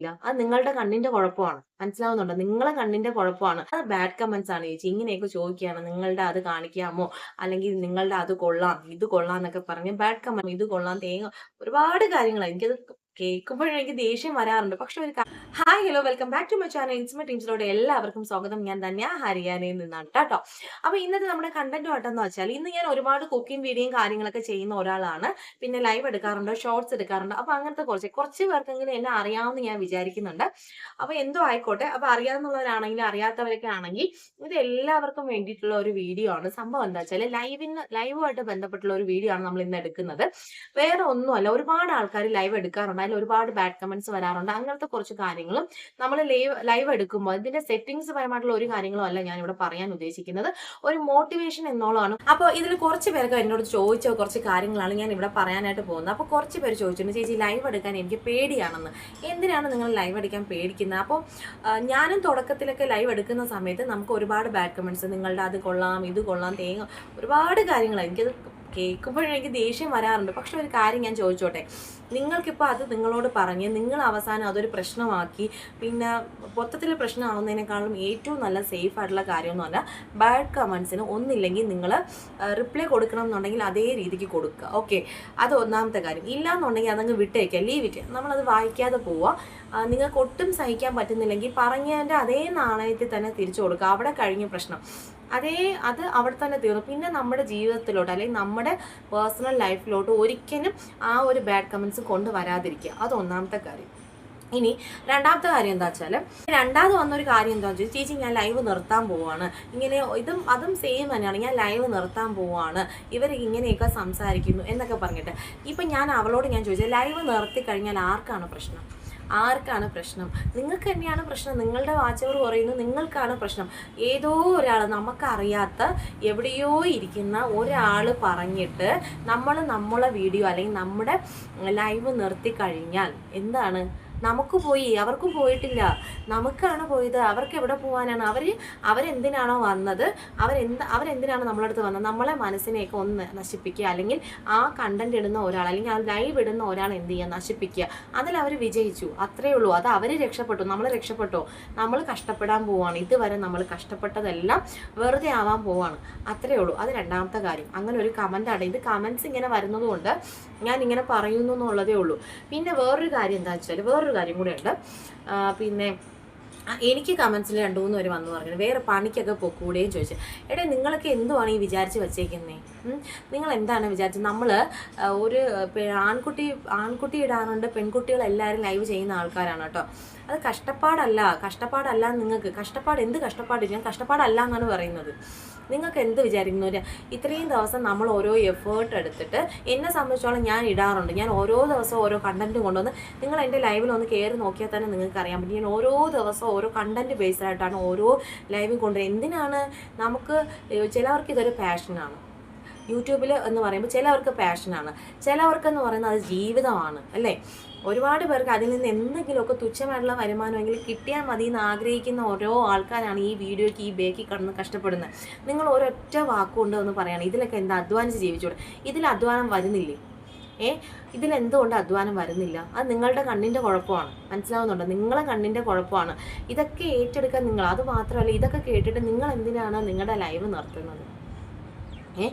അത് നിങ്ങളുടെ കണ്ണിന്റെ കുഴപ്പമാണ്. മനസ്സിലാവുന്നുണ്ടോ? നിങ്ങളെ കണ്ണിന്റെ കുഴപ്പമാണ്. അത് ബാഡ് കമന്റ്സ് ആണ് ചേച്ചി. ഇങ്ങനെയൊക്കെ ചോദിക്കുകയാണ്. നിങ്ങളുടെ അത് കാണിക്കാമോ? അല്ലെങ്കിൽ നിങ്ങളുടെ അത് കൊള്ളാം ഇത് കൊള്ളാം എന്നൊക്കെ പറഞ്ഞ് ബാഡ് കമന്റ് ഇത് കൊള്ളാം തേങ്ങ ഒരുപാട് കാര്യങ്ങളാണ് എനിക്കത് കേൾക്കുമ്പോഴും എനിക്ക് ദേഷ്യം വരാറുണ്ട്. പക്ഷെ ഒരു hi hello welcome back to my channel ഇൻസ്മ ടീംസിലോട് എല്ലാവർക്കും സ്വാഗതം. ഞാൻ ധന്യ ഹരിയാനയിൽ നിന്നാണ് കേട്ടോ. അപ്പൊ ഇന്നത്തെ നമ്മുടെ കണ്ടന്റ് വട്ടെന്ന് വെച്ചാൽ ഇന്ന് ഞാൻ ഒരുപാട് കുക്കിംഗ് വീഡിയോയും കാര്യങ്ങളൊക്കെ ചെയ്യുന്ന ഒരാളാണ്. പിന്നെ ലൈവ് എടുക്കാറുണ്ട് ഷോർട്സ് എടുക്കാറുണ്ട്. അപ്പൊ അങ്ങനത്തെ കുറച്ച് കുറച്ച് പേർക്കെങ്കിലും എന്നെ അറിയാമെന്ന് ഞാൻ വിചാരിക്കുന്നുണ്ട്. അപ്പൊ എന്തോ ആയിക്കോട്ടെ. അപ്പൊ അറിയാവുന്നവരാണെങ്കിലും അറിയാത്തവരൊക്കെ ആണെങ്കിൽ ഇത് എല്ലാവർക്കും വേണ്ടിയിട്ടുള്ള ഒരു വീഡിയോ ആണ്. സംഭവം എന്താ വെച്ചാൽ ലൈവിന് ലൈവുമായിട്ട് ബന്ധപ്പെട്ടുള്ള ഒരു വീഡിയോ ആണ് നമ്മൾ ഇന്ന് എടുക്കുന്നത്. വേറെ ഒന്നുമല്ല. ഒരുപാട് ആൾക്കാർ ലൈവ് എടുക്കാറുണ്ട്. അതിൽ ഒരുപാട് ബാഡ് കമന്റ്സ് വരാറുണ്ട്. അങ്ങനത്തെ കുറച്ച് കാര്യങ്ങളും നമ്മൾ ലൈവ് ലൈവ് എടുക്കുമ്പോൾ ഇതിന്റെ സെറ്റിംഗ്സ് പരമായിട്ടുള്ള ഒരു കാര്യങ്ങളും അല്ല ഞാൻ ഇവിടെ പറയാൻ ഉദ്ദേശിക്കുന്നത്. ഒരു മോട്ടിവേഷൻ എന്നോളാണ്. അപ്പോൾ ഇതിൽ കുറച്ച് പേർക്ക് എന്നോട് ചോദിച്ച കുറച്ച് കാര്യങ്ങളാണ് ഞാൻ ഇവിടെ പറയാനായിട്ട് പോകുന്നത്. അപ്പോൾ കുറച്ച് പേര് ചോദിച്ചിട്ടുണ്ട് ചേച്ചി ലൈവ് എടുക്കാൻ എനിക്ക് പേടിയാണെന്ന്. എന്തിനാണ് നിങ്ങൾ ലൈവ് എടുക്കാൻ പേടിക്കുന്നത്? അപ്പോൾ ഞാനും തുടക്കത്തിലൊക്കെ ലൈവ് എടുക്കുന്ന സമയത്ത് നമുക്ക് ഒരുപാട് ബാഡ് കമന്റ്സ് നിങ്ങളുടെ അത് കൊള്ളാം ഇത് കൊള്ളാം തേങ്ങ ഒരുപാട് കാര്യങ്ങൾ എനിക്കത് കേൾക്കുമ്പോഴും എനിക്ക് ദേഷ്യം വരാറുണ്ട്. പക്ഷെ ഒരു കാര്യം ഞാൻ ചോദിച്ചോട്ടെ. നിങ്ങൾക്കിപ്പോൾ അത് നിങ്ങളോട് പറഞ്ഞ് നിങ്ങൾ അവസാനം അതൊരു പ്രശ്നമാക്കി. പിന്നെ മൊത്തത്തിൽ പ്രശ്നമാവുന്നതിനേക്കാളും ഏറ്റവും നല്ല സേഫ് ആയിട്ടുള്ള കാര്യം എന്ന് പറഞ്ഞാൽ ബാഡ് കമൻസിന് ഒന്നില്ലെങ്കിൽ നിങ്ങൾ റിപ്ലൈ കൊടുക്കണം എന്നുണ്ടെങ്കിൽ അതേ രീതിക്ക് കൊടുക്കുക. ഓക്കെ. അത് ഒന്നാമത്തെ കാര്യം. ഇല്ല എന്നുണ്ടെങ്കിൽ അതങ്ങ് വിട്ടേക്കുക. ലീവ് ഇറ്റ് നമ്മളത് വായിക്കാതെ പോവുക. നിങ്ങൾക്ക് ഒട്ടും സഹിക്കാൻ പറ്റുന്നില്ലെങ്കിൽ പറഞ്ഞതിന്റെ അതേ നാണയത്തിൽ തന്നെ തിരിച്ചു കൊടുക്കുക. അവിടെ കഴിഞ്ഞ പ്രശ്നം. അതേ അത് അവിടെ തന്നെ തീർന്നു. പിന്നെ നമ്മുടെ ജീവിതത്തിലോട്ട് അല്ലെങ്കിൽ നമ്മുടെ പേഴ്സണൽ ലൈഫിലോട്ട് ഒരിക്കലും ആ ഒരു ബാഡ് കമൻസ് കൊണ്ടുവരാതിരിക്കുക അത് ഒന്നാമത്തെ കാര്യം. ഇനി രണ്ടാമത്തെ കാര്യം എന്താ വെച്ചാൽ രണ്ടാമത് വന്നൊരു കാര്യം എന്താ വെച്ചാൽ ചേച്ചി ഞാൻ ലൈവ് നിർത്താൻ പോവാണ്. ഇങ്ങനെ ഇതും അതും സെയിം തന്നെയാണ്. ഞാൻ ലൈവ് നിർത്താൻ പോവാണ്. ഇവർ ഇങ്ങനെയൊക്കെ സംസാരിക്കുന്നു എന്നൊക്കെ പറഞ്ഞിട്ട്. ഇപ്പം ഞാൻ അവളോട് ഞാൻ ചോദിച്ചത് ലൈവ് നിർത്തി കഴിഞ്ഞാൽ ആർക്കാണ് പ്രശ്നം? ആർക്കാണ് പ്രശ്നം? നിങ്ങൾക്ക് തന്നെയാണ് പ്രശ്നം. നിങ്ങളുടെ വാച്ചവർ പറയുന്നു നിങ്ങൾക്കാണ് പ്രശ്നം. ഏതോ ഒരാൾ നമുക്കറിയാത്ത എവിടെയോ ഇരിക്കുന്ന ഒരാൾ പറഞ്ഞിട്ട് നമ്മൾ നമ്മളെ വീഡിയോ അല്ലെങ്കിൽ നമ്മുടെ ലൈവ് നിർത്തി കഴിഞ്ഞാൽ എന്താണ്? നമുക്ക് പോയി അവർക്ക് പോയിട്ടില്ല. നമുക്കാണ് പോയത് അവർക്ക് എവിടെ പോകാനാണ് അവർ അവരെന്തിനാണോ വന്നത്? അവരെന്ത് അവരെന്തിനാണ് നമ്മളെ അടുത്ത് വന്നത്? നമ്മളെ മനസ്സിനെയൊക്കെ ഒന്ന് നശിപ്പിക്കുക. അല്ലെങ്കിൽ ആ കണ്ടന്റ് ഇടുന്ന ഒരാൾ അല്ലെങ്കിൽ ആ ലൈവ് ഇടുന്ന ഒരാൾ എന്ത് ചെയ്യുക? നശിപ്പിക്കുക. അതിൽ അവർ വിജയിച്ചു. അത്രേ ഉള്ളൂ. അത് അവർ രക്ഷപ്പെട്ടു. നമ്മൾ രക്ഷപ്പെട്ടോ. നമ്മൾ കഷ്ടപ്പെടാൻ പോവാണ്. ഇതുവരെ നമ്മൾ കഷ്ടപ്പെട്ടതെല്ലാം വെറുതെ ആവാൻ പോവാണ്. അത്രേ ഉള്ളൂ. അത് രണ്ടാമത്തെ കാര്യം. അങ്ങനെ ഒരു കമന്റാണ് ഇത് കമൻസ് ഇങ്ങനെ വരുന്നതുകൊണ്ട് ഞാൻ ഇങ്ങനെ പറയുന്നു എന്നുള്ളതേ ഉള്ളൂ. പിന്നെ വേറൊരു കാര്യം എന്താ വെച്ചാൽ വേറൊരു കാര്യം കൂടെ ഉണ്ട് പിന്നെ എനിക്ക് കമൻസിൽ രണ്ടു മൂന്ന് പേര് വന്നു പറഞ്ഞു വേറെ പണിക്കൊക്കെ പൊക്കൂടെയും ചോദിച്ചു. എടേ നിങ്ങളൊക്കെ എന്തുവാണ് ഈ വിചാരിച്ച് വെച്ചേക്കുന്നേ? നിങ്ങൾ എന്താണ് വിചാരിച്ചത്? നമ്മൾ ഒരു ആൺകുട്ടി ആൺകുട്ടി ഇടാറുണ്ട് പെൺകുട്ടികൾ എല്ലാവരും ലൈവ് ചെയ്യുന്ന ആൾക്കാരാണ് കേട്ടോ. അത് കഷ്ടപ്പാടല്ല. കഷ്ടപ്പാടല്ല നിങ്ങൾക്ക് കഷ്ടപ്പാട് എന്ത് കഷ്ടപ്പാട്? ഞാൻ കഷ്ടപ്പാടല്ല എന്നാണ് പറയുന്നത്. നിങ്ങൾക്ക് എന്ത് വിചാരിക്കുന്നു ഇത്രയും ദിവസം നമ്മൾ ഓരോ എഫേർട്ട് എടുത്തിട്ട് എന്നെ സംബന്ധിച്ചോളം ഞാൻ ഇടാറുണ്ട്. ഞാൻ ഓരോ ദിവസവും ഓരോ കണ്ടന്റ് കൊണ്ടുവന്ന് നിങ്ങൾ എന്റെ ലൈവിൽ ഒന്ന് കയറി നോക്കിയാൽ തന്നെ നിങ്ങൾക്ക് അറിയാൻ പറ്റും. ഞാൻ ഓരോ ദിവസവും ഓരോ കണ്ടന്റ് ബേസ്ഡ് ആയിട്ടാണ് ഓരോ ലൈവും കൊണ്ടുവരുന്നത്. എന്തിനാണ്? നമുക്ക് ചിലവർക്ക് ഇതൊരു പാഷനാണ് യൂട്യൂബിൽ എന്ന് പറയുമ്പോൾ ചിലവർക്ക് പാഷനാണ് ചിലവർക്കെന്ന് പറയുന്നത് അത് ജീവിതമാണ് അല്ലേ? ഒരുപാട് പേർക്ക് അതിൽ നിന്ന് എന്തെങ്കിലുമൊക്കെ തുച്ഛമായിട്ടുള്ള വരുമാനമെങ്കിലും കിട്ടിയാൽ മതി എന്ന് ആഗ്രഹിക്കുന്ന ഓരോ ആൾക്കാരാണ് ഈ വീഡിയോയ്ക്ക് ഈ ബേക്കി കടന്ന് കഷ്ടപ്പെടുന്നത്. നിങ്ങൾ ഒരൊറ്റ വാക്കുകൊണ്ട് ഒന്ന് പറയണം ഇതിലൊക്കെ എന്താ അധ്വാനിച്ച് ജീവിച്ചോളൂ ഇതിൽ അധ്വാനം വരുന്നില്ലേ? ഏ? ഇതിലെന്തുകൊണ്ട് അധ്വാനം വരുന്നില്ല? അത് നിങ്ങളുടെ കണ്ണിന്റെ കുഴപ്പമാണ്. മനസ്സിലാവുന്നുണ്ടോ? നിങ്ങളെ കണ്ണിന്റെ കുഴപ്പമാണ്. ഇതൊക്കെ ഏറ്റെടുക്കാൻ നിങ്ങൾ അത് മാത്രമല്ല ഇതൊക്കെ കേട്ടിട്ട് നിങ്ങൾ എന്തിനാണ് നിങ്ങളുടെ ലൈവ് നിർത്തുന്നത്? ഏ?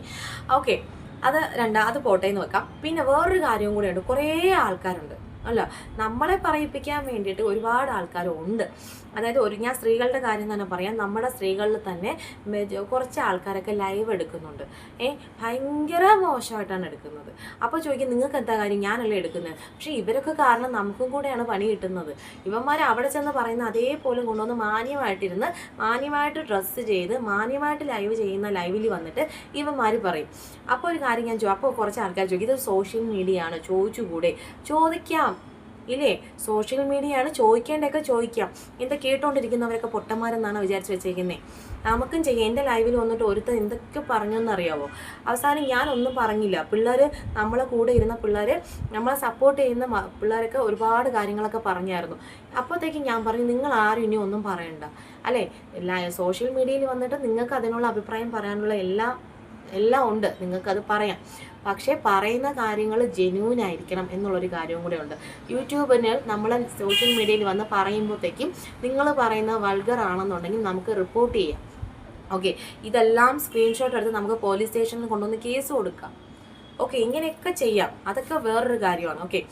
ഓക്കെ. അത് രണ്ടാ അത് പോട്ടേന്ന് വെക്കാം. പിന്നെ വേറൊരു കാര്യവും കൂടെ ഉണ്ട്. കുറേ ആൾക്കാരുണ്ട്. അല്ല നമ്മളെ പറയിപ്പിക്കാൻ വേണ്ടിയിട്ട് ഒരുപാട് ആൾക്കാരുണ്ട്. അതായത് ഒരു ഞാൻ സ്ത്രീകളുടെ കാര്യം തന്നെ പറയാം. നമ്മുടെ സ്ത്രീകളിൽ തന്നെ കുറച്ച് ആൾക്കാരൊക്കെ ലൈവ് എടുക്കുന്നുണ്ട്. ഏ ഭയങ്കര മോശമായിട്ടാണ് എടുക്കുന്നത്. അപ്പോൾ ചോദിക്കും നിങ്ങൾക്ക് എന്താ കാര്യം? ഞാനല്ലേ എടുക്കുന്നത് പക്ഷേ ഇവരൊക്കെ കാരണം നമുക്കും കൂടെയാണ് പണി കിട്ടുന്നത്. ഇവന്മാർ അവിടെ ചെന്ന് പറയുന്ന അതേപോലെ കൊണ്ടുവന്ന് മാന്യമായിട്ടിരുന്ന് മാന്യമായിട്ട് ഡ്രസ്സ് ചെയ്ത് മാന്യമായിട്ട് ലൈവ് ചെയ്യുന്ന ലൈവിൽ വന്നിട്ട് ഇവന്മാർ പറയും. അപ്പോൾ ഒരു കാര്യം ഞാൻ അപ്പോൾ കുറച്ച് ആൾക്കാർ ചോദിക്കും ഇത് സോഷ്യൽ മീഡിയ ആണ് ചോദിച്ചുകൂടെ? ചോദിക്കാം. ഇല്ലേ? സോഷ്യൽ മീഡിയയാണ് ചോദിക്കേണ്ടതൊക്കെ ചോദിക്കാം. എന്താ കേട്ടോണ്ടിരിക്കുന്നവരൊക്കെ പൊട്ടന്മാരെന്നാണ് വിചാരിച്ച് വെച്ചേക്കുന്നത് നമുക്കും ചെയ്യാം. എന്റെ ലൈവിൽ വന്നിട്ട് ഒരുത്തൻ എന്തൊക്കെ പറഞ്ഞു എന്നറിയാവോ അവസാനം ഞാനൊന്നും പറഞ്ഞില്ല. പിള്ളേർ നമ്മളെ കൂടെ ഇരുന്ന പിള്ളേർ നമ്മളെ സപ്പോർട്ട് ചെയ്യുന്ന പിള്ളേരൊക്കെ ഒരുപാട് കാര്യങ്ങളൊക്കെ പറഞ്ഞായിരുന്നു. അപ്പോഴത്തേക്കും ഞാൻ പറഞ്ഞു നിങ്ങൾ ആരും ഇനി ഒന്നും പറയണ്ട. അല്ലേ? സോഷ്യൽ മീഡിയയിൽ വന്നിട്ട് നിങ്ങൾക്ക് അതിനുള്ള അഭിപ്രായം പറയാനുള്ള എല്ലാ എല്ലാം ഉണ്ട്. നിങ്ങൾക്കത് പറയാം. പക്ഷേ പറയുന്ന കാര്യങ്ങൾ ജെന്യൂൻ ആയിരിക്കണം എന്നുള്ളൊരു കാര്യവും കൂടെ ഉണ്ട്. യൂട്യൂബിന് നമ്മൾ സോഷ്യൽ മീഡിയയിൽ വന്ന് പറയുമ്പോഴത്തേക്കും നിങ്ങൾ പറയുന്ന വൾഗർ ആണെന്നുണ്ടെങ്കിൽ നമുക്ക് റിപ്പോർട്ട് ചെയ്യാം. ഓക്കെ ഇതെല്ലാം സ്ക്രീൻഷോട്ട് എടുത്ത് നമുക്ക് പോലീസ് സ്റ്റേഷനിൽ കൊണ്ടുവന്ന് കേസ് കൊടുക്കാം. ഓക്കെ ഇങ്ങനെയൊക്കെ ചെയ്യാം. അതൊക്കെ വേറൊരു കാര്യമാണ്. ഓക്കെ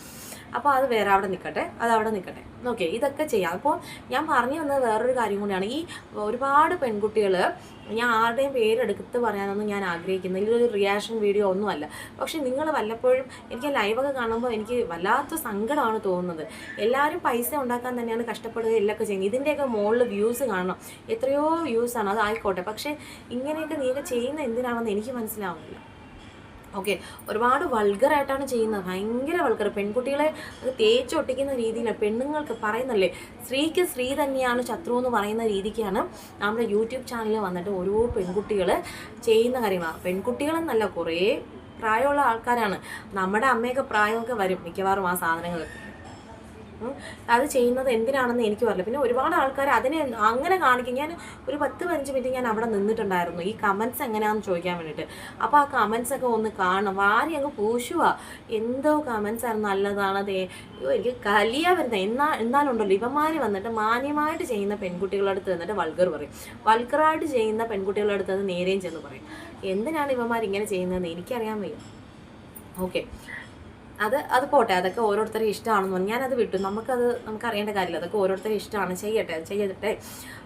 അപ്പോൾ അത് വേറെ അവിടെ നിൽക്കട്ടെ അത് അവിടെ നിൽക്കട്ടെ ഓക്കെ ഇതൊക്കെ ചെയ്യാം. അപ്പോൾ ഞാൻ പറഞ്ഞു വന്നത് വേറൊരു കാര്യം കൂടിയാണ്. ഈ ഒരുപാട് പെൺകുട്ടികൾ ഞാൻ ആരുടെയും പേരെടുത്ത് പറയാനൊന്നും ഞാൻ ആഗ്രഹിക്കുന്നില്ല. ഇതൊരു റിയാക്ഷൻ വീഡിയോ ഒന്നുമല്ല. പക്ഷെ നിങ്ങൾ വല്ലപ്പോഴും എനിക്ക് ലൈവൊക്കെ കാണുമ്പോൾ എനിക്ക് വല്ലാത്ത സങ്കടമാണ് തോന്നുന്നത്. എല്ലാവരും പൈസ ഉണ്ടാക്കാൻ തന്നെയാണ് കഷ്ടപ്പെടുക എല്ലൊക്കെ ചെയ്യുന്നത്. ഇതിന്റെയൊക്കെ മുകളിൽ വ്യൂസ് കാണണം. എത്രയോ വ്യൂസാണ് അത് ആയിക്കോട്ടെ പക്ഷേ ഇങ്ങനെയൊക്കെ നീയൊക്കെ ചെയ്യുന്ന എന്തിനാണെന്ന് എനിക്ക് മനസ്സിലാവുന്നില്ല. ഓക്കെ ഒരുപാട് വൾഗറായിട്ടാണ് ചെയ്യുന്നത്. ഭയങ്കര വൾഗർ പെൺകുട്ടികളെ തേച്ചൊട്ടിക്കുന്ന രീതിയിലാണ് പെണ്ണുങ്ങൾക്ക് പറയുന്നല്ലേ സ്ത്രീക്ക് സ്ത്രീ തന്നെയാണ് ശത്രു എന്ന് പറയുന്ന രീതിക്കാണ് നമ്മുടെ യൂട്യൂബ് ചാനലിൽ വന്നിട്ട് ഓരോ പെൺകുട്ടികൾ ചെയ്യുന്ന കാര്യങ്ങളാണ്. പെൺകുട്ടികളെന്നല്ല കുറേ പ്രായമുള്ള ആൾക്കാരാണ്. നമ്മുടെ അമ്മയൊക്കെ പ്രായമൊക്കെ വരും മിക്കവാറും ആ സാധനങ്ങൾക്ക്. അത് ചെയ്യുന്നത് എന്തിനാണെന്ന് എനിക്ക് അറിയില്ല. പിന്നെ ഒരുപാട് ആൾക്കാർ അതിനെ അങ്ങനെ കാണിക്കും. ഞാൻ ഒരു പത്ത് പതിനഞ്ച് മിനിറ്റ് ഞാൻ അവിടെ നിന്നിട്ടുണ്ടായിരുന്നു. ഈ കമൻസ് എങ്ങനെയാണെന്ന് ചോദിക്കാൻ വേണ്ടിയിട്ട്. അപ്പോൾ ആ കമൻസ് ഒക്കെ ഒന്ന് കാണണം. വാരി അങ്ങ് പൂശുക എന്തോ കമൻസ് ആണ് നല്ലതാണ് അതേ എനിക്ക് കലിയ വരുന്നത് എന്നാ എന്നാലുണ്ടല്ലോ. ഇവന്മാർ വന്നിട്ട് മാന്യമായിട്ട് ചെയ്യുന്ന പെൺകുട്ടികളുടെ അടുത്ത് വന്നിട്ട് വൾഗർ പറയും. വൾഗറായിട്ട് ചെയ്യുന്ന പെൺകുട്ടികളുടെ അടുത്ത് നേരെയും ചെന്ന് പറയും. എന്തിനാണ് ഇവന്മാർ ഇങ്ങനെ ചെയ്യുന്നതെന്ന് എനിക്കറിയാൻ വയ്യ. ഓക്കെ അത് അത് പോട്ടെ അതൊക്കെ ഓരോരുത്തരെ ഇഷ്ടമാണെന്ന് പറഞ്ഞു. ഞാനത് വിട്ടു. നമുക്കത് നമുക്ക് അറിയേണ്ട കാര്യമില്ല. അതൊക്കെ ഓരോരുത്തരെ ഇഷ്ടമാണ് ചെയ്യട്ടെ ചെയ്യട്ടെ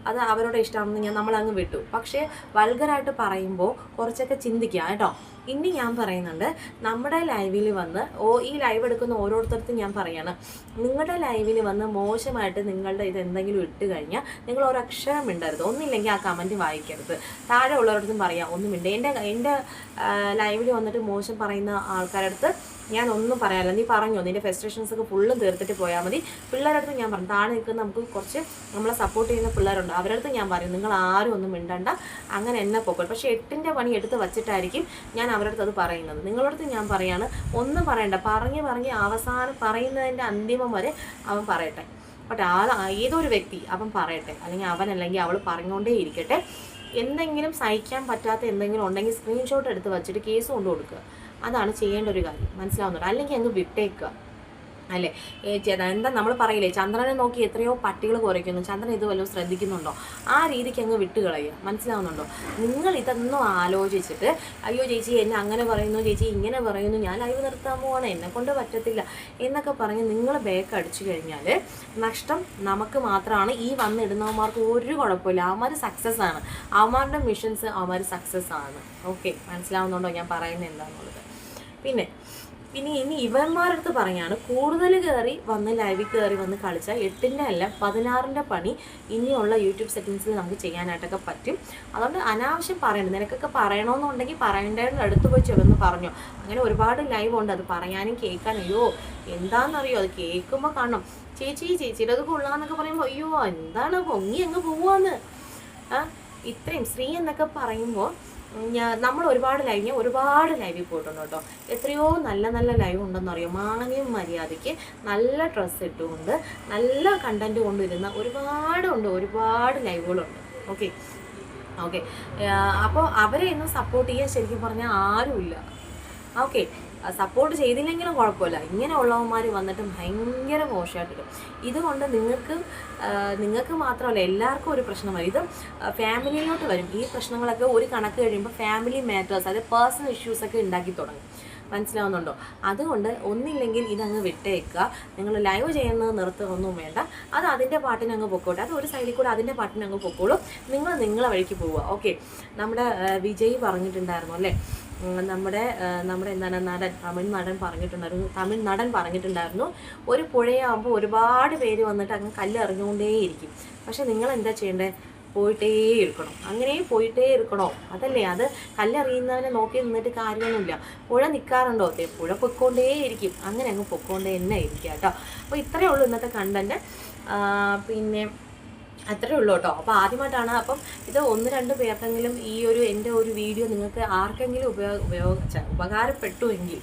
അത് അവരുടെ ഇഷ്ടമാണെന്ന് ഞാൻ നമ്മളങ്ങ് വിട്ടു. പക്ഷേ വൾഗറായിട്ട് പറയുമ്പോൾ കുറച്ചൊക്കെ ചിന്തിക്കുക കേട്ടോ. ഇനി ഞാൻ പറയുന്നുണ്ട് നമ്മുടെ ലൈവിൽ വന്ന് ഓ ഈ ലൈവ് എടുക്കുന്ന ഓരോരുത്തർക്കും ഞാൻ പറയാണ്. നിങ്ങളുടെ ലൈവിൽ വന്ന് മോശമായിട്ട് നിങ്ങളുടെ ഇത് എന്തെങ്കിലും ഇട്ട് കഴിഞ്ഞാൽ നിങ്ങൾ ഒരക്ഷരം മിണ്ടരുത്. ഒന്നില്ലെങ്കിൽ ആ കമന്റ് വായിക്കരുത്. താഴെ ഉള്ളവരടുത്തും പറയാം ഒന്നും മിണ്ട. എന്റെ എന്റെ ലൈവിൽ വന്നിട്ട് മോശം പറയുന്ന ആൾക്കാരുടെ അടുത്ത് ഞാൻ ഒന്നും പറയാനില്ല. നീ പറഞ്ഞോ? നിന്റെ ഫ്രസ്ട്രേഷൻസ് ഒക്കെ ഫുള്ളും തീർത്തിട്ട് പോയാൽ മതി. പിള്ളേരടുത്ത് ഞാൻ പറഞ്ഞു താഴെ നിൽക്കുന്ന നമുക്ക് കുറച്ച് നമ്മളെ സപ്പോർട്ട് ചെയ്യുന്ന പിള്ളേരുണ്ട്. അവരടുത്ത് ഞാൻ പറയും നിങ്ങൾ ആരും ഒന്നും മിണ്ടണ്ട. അങ്ങനെ എന്നെ പോക്കോളൂ. പക്ഷേ എട്ടിന്റെ പണി എടുത്ത് വച്ചിട്ടായിരിക്കും ഞാൻ അവരടുത്ത് അത് പറയുന്നത്. നിങ്ങളടുത്ത് ഞാൻ പറയാണ് ഒന്നും പറയണ്ട. പറഞ്ഞ് പറഞ്ഞ് അവസാനം പറയുന്നതിന്റെ അന്തിമം വരെ അവൻ പറയട്ടെ. ബട്ട് ആ ഏതൊരു വ്യക്തി അവൻ പറയട്ടെ. അല്ലെങ്കിൽ അവൻ അല്ലെങ്കിൽ അവൾ പറഞ്ഞുകൊണ്ടേ ഇരിക്കട്ടെ. എന്തെങ്കിലും സഹിക്കാൻ പറ്റാത്ത എന്തെങ്കിലും ഉണ്ടെങ്കിൽ സ്ക്രീൻഷോട്ട് എടുത്ത് വച്ചിട്ട് കേസ് കൊണ്ട് കൊടുക്കുക. അതാണ് ചെയ്യേണ്ട ഒരു കാര്യം. മനസ്സിലാവുന്നുണ്ട്? അല്ലെങ്കിൽ അങ്ങ് വിട്ടേക്കുക. അല്ലേ? ചേട്ടാ എന്താ നമ്മൾ പറയില്ലേ ചന്ദ്രനെ നോക്കി എത്രയോ പട്ടികൾ കുറയ്ക്കുന്നു ചന്ദ്രൻ ഇത് വല്ലതും ശ്രദ്ധിക്കുന്നുണ്ടോ? ആ രീതിക്ക് അങ്ങ് വിട്ട് കളയുക മനസ്സിലാവുന്നുണ്ടോ? നിങ്ങൾ ഇതൊന്നും ആലോചിച്ചിട്ട് അയ്യോ ചേച്ചി എന്നെ അങ്ങനെ പറയുന്നു ചേച്ചി ഇങ്ങനെ പറയുന്നു ഞാൻ ലൈവ് നിർത്താൻ പോവാണ് എന്നെ കൊണ്ട് പറ്റത്തില്ല എന്നൊക്കെ പറഞ്ഞ് നിങ്ങൾ ബേക്ക് അടിച്ചു കഴിഞ്ഞാൽ നഷ്ടം നമുക്ക് മാത്രമാണ് ഈ വന്നിടുന്നവന്മാർക്ക് ഒരു കുഴപ്പമില്ല. അവന്മാർ സക്സസ് ആണ്. അവന്മാരുടെ മിഷൻസ് അവന്മാർ സക്സസ് ആണ്. ഓക്കെ മനസ്സിലാവുന്നുണ്ടോ ഞാൻ പറയുന്നത് എന്താണെന്നുള്ളത് പിന്നെ പിന്നെ ഇനി ഇവന്മാരടുത്ത് പറയാണ് കൂടുതൽ കയറി വന്ന് ലൈവിൽ കയറി വന്ന് കളിച്ചാൽ എട്ടിന്റെ അല്ല പതിനാറിന്റെ പണി ഇനിയുള്ള യൂട്യൂബ് സെറ്റിങ്സിൽ നമുക്ക് ചെയ്യാനായിട്ടൊക്കെ പറ്റും. അതുകൊണ്ട് അനാവശ്യം പറയണം നിനക്കൊക്കെ പറയണമെന്നുണ്ടെങ്കിൽ പറയേണ്ടവരുടെ അടുത്ത് പോയി ചെറുന്ന് പറഞ്ഞോ. അങ്ങനെ ഒരുപാട് ലൈവ് ഉണ്ട് അത് പറയാനും കേൾക്കാനും. അയ്യോ എന്താണെന്നറിയോ അത് കേൾക്കുമ്പോൾ കാണണം. ചേച്ചി ചേച്ചിയുടെ അത് കൊള്ളാന്നൊക്കെ പറയുമ്പോൾ അയ്യോ എന്താണ് പൊങ്ങി അങ്ങ് പോവാന്ന്? ആ ഇത്രയും സ്ത്രീ എന്നൊക്കെ പറയുമ്പോൾ നമ്മൾ ഒരുപാട് ലൈവ് ഞാൻ ഒരുപാട് ലൈവിൽ പോയിട്ടുണ്ട് കേട്ടോ. എത്രയോ നല്ല നല്ല ലൈവ് ഉണ്ടെന്ന് അറിയാം മാങ്ങയും മര്യാദയ്ക്ക് നല്ല ഡ്രസ്സ് ഇട്ടുകൊണ്ട് നല്ല കണ്ടന്റ് കൊണ്ടിരുന്ന ഒരുപാട് ഉണ്ട് ഒരുപാട് ലൈവുകളുണ്ട് ഓക്കെ ഓക്കെ അപ്പോൾ അവരെ ഇന്ന് സപ്പോർട്ട് ചെയ്യാൻ ശരിക്കും പറഞ്ഞാൽ ആരുമില്ല. ഓക്കെ സപ്പോർട്ട് ചെയ്തില്ലെങ്കിലും കുഴപ്പമില്ല. ഇങ്ങനെ ഉള്ളവന്മാർ വന്നിട്ട് ഭയങ്കര മോശമായിട്ടിടും ഇതുകൊണ്ട് നിങ്ങൾക്ക് നിങ്ങൾക്ക് മാത്രമല്ല എല്ലാവർക്കും ഒരു പ്രശ്നം വരും. ഇത് ഫാമിലിയിലോട്ട് വരും. ഈ പ്രശ്നങ്ങളൊക്കെ ഒരു കണക്ക് കഴിയുമ്പോൾ ഫാമിലി മാറ്റേഴ്സ് അതായത് പേഴ്സണൽ ഇഷ്യൂസൊക്കെ ഉണ്ടാക്കി തുടങ്ങും. മനസ്സിലാവുന്നുണ്ടോ? അതുകൊണ്ട് ഒന്നില്ലെങ്കിൽ ഇതങ്ങ് വിട്ടേക്കുക. നിങ്ങൾ ലൈവ് ചെയ്യുന്നത് നിർത്തുകയൊന്നും വേണ്ട. അത് അതിന്റെ പാട്ടിന് അങ്ങ് പൊക്കോട്ടെ. അത് ഒരു സൈഡിൽ കൂടെ അതിന്റെ പാട്ടിന് അങ്ങ് പൊക്കോളും. നിങ്ങൾ നിങ്ങളെ വഴിക്ക് പോവുക. ഓക്കെ നമ്മുടെ വിജയ് പറഞ്ഞിട്ടുണ്ടായിരുന്നു അല്ലേ? നമ്മുടെ നമ്മുടെ എന്താണ് നടൻ തമിഴ് നടൻ പറഞ്ഞിട്ടുണ്ടായിരുന്നു. തമിഴ് നടൻ പറഞ്ഞിട്ടുണ്ടായിരുന്നു. ഒരു പുഴയാകുമ്പോൾ ഒരുപാട് പേര് വന്നിട്ട് അങ്ങ് കല്ലെറിഞ്ഞുകൊണ്ടേയിരിക്കും. പക്ഷേ നിങ്ങൾ എന്താ ചെയ്യേണ്ടത് പോയിട്ടേ ഇരിക്കണം. അങ്ങനെയും പോയിട്ടേ ഇരിക്കണോ? അതല്ലേ അത് കല്ലെറിയുന്നവനെ നോക്കി നിന്നിട്ട് കാര്യമൊന്നുമില്ല. പുഴ നിൽക്കാറുണ്ടോ അതെ പുഴ പൊയ്ക്കൊണ്ടേ ഇരിക്കും അങ്ങനെ അങ്ങ് പൊയ്ക്കൊണ്ടേ തന്നെ ഇരിക്കുക കേട്ടോ. അപ്പോൾ ഇത്രയേ ഉള്ളൂ ഇന്നത്തെ കണ്ടന്റ് പിന്നെ അത്രേ ഉള്ളൂ കേട്ടോ. അപ്പോൾ ആദ്യമായിട്ടാണ് അപ്പം ഇത് ഒന്ന് രണ്ട് പേർക്കെങ്കിലും ഈ ഒരു എന്റെ ഒരു വീഡിയോ നിങ്ങൾക്ക് ആർക്കെങ്കിലും ഉപയോഗ ഉപയോഗിച്ച ഉപകാരപ്പെട്ടു എങ്കിൽ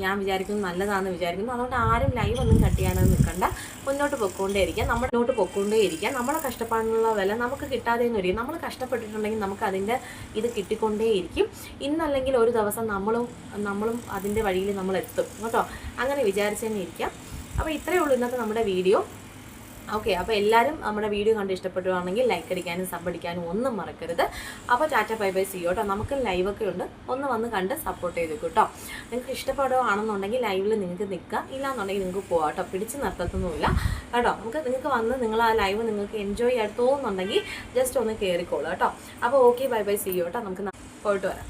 ഞാൻ വിചാരിക്കുന്നു നല്ലതാണെന്ന് വിചാരിക്കുന്നു. അതുകൊണ്ട് ആരും ലൈവ് ഒന്നും കട്ട് ചെയ്യാനൊന്നും നിൽക്കണ്ട. മുന്നോട്ട് പൊക്കോണ്ടേ ഇരിക്കുക നമ്മൾ മുന്നോട്ട് പൊക്കോണ്ടേ ഇരിക്കുക നമ്മളെ കഷ്ടപ്പാടിനുള്ള വില നമുക്ക് കിട്ടാതെ ഒന്നും നമ്മൾ കഷ്ടപ്പെട്ടിട്ടുണ്ടെങ്കിൽ നമുക്ക് അതിന്റെ ഇത് കിട്ടിക്കൊണ്ടേ ഇരിക്കും ഇന്നല്ലെങ്കിൽ ഒരു ദിവസം നമ്മളും നമ്മളും അതിന്റെ വഴിയിൽ നമ്മൾ എത്തും കേട്ടോ. അങ്ങനെ വിചാരിച്ചു തന്നെ ഇരിക്കാം. അപ്പോൾ ഇത്രയേ ഉള്ളൂ ഇന്നത്തെ നമ്മുടെ വീഡിയോ. ഓക്കെ അപ്പോൾ എല്ലാവരും നമ്മുടെ വീഡിയോ കണ്ട് ഇഷ്ടപ്പെടുവാണെങ്കിൽ ലൈക്ക് അടിക്കാനും സബ് അടിക്കാനും ഒന്നും മറക്കരുത്. അപ്പോൾ ടാറ്റ ബൈ ബൈ സി കേട്ടോ നമുക്ക് ലൈവൊക്കെ ഉണ്ട്. ഒന്ന് വന്ന് കണ്ട് സപ്പോർട്ട് ചെയ്തു കേട്ടോ. നിങ്ങൾക്ക് ഇഷ്ടപ്പെടുകയാണെന്നുണ്ടെങ്കിൽ ലൈവിൽ നിങ്ങൾക്ക് നിൽക്കാം. ഇല്ലാന്നുണ്ടെങ്കിൽ നിങ്ങൾക്ക് പോകാം കേട്ടോ. പിടിച്ച് നിർത്തത്തൊന്നുമില്ല. കേട്ടോ നമുക്ക് നിങ്ങൾക്ക് വന്ന് നിങ്ങൾ ആ ലൈവ് നിങ്ങൾക്ക് എൻജോയ് ചെയ്യാൻ തോന്നുന്നുണ്ടെങ്കിൽ ജസ്റ്റ് ഒന്ന് കയറിക്കോളൂ കേട്ടോ. അപ്പോൾ ഓക്കെ ബൈ ബൈ സി കേട്ടോ നമുക്ക് പോയിട്ട് വരാം.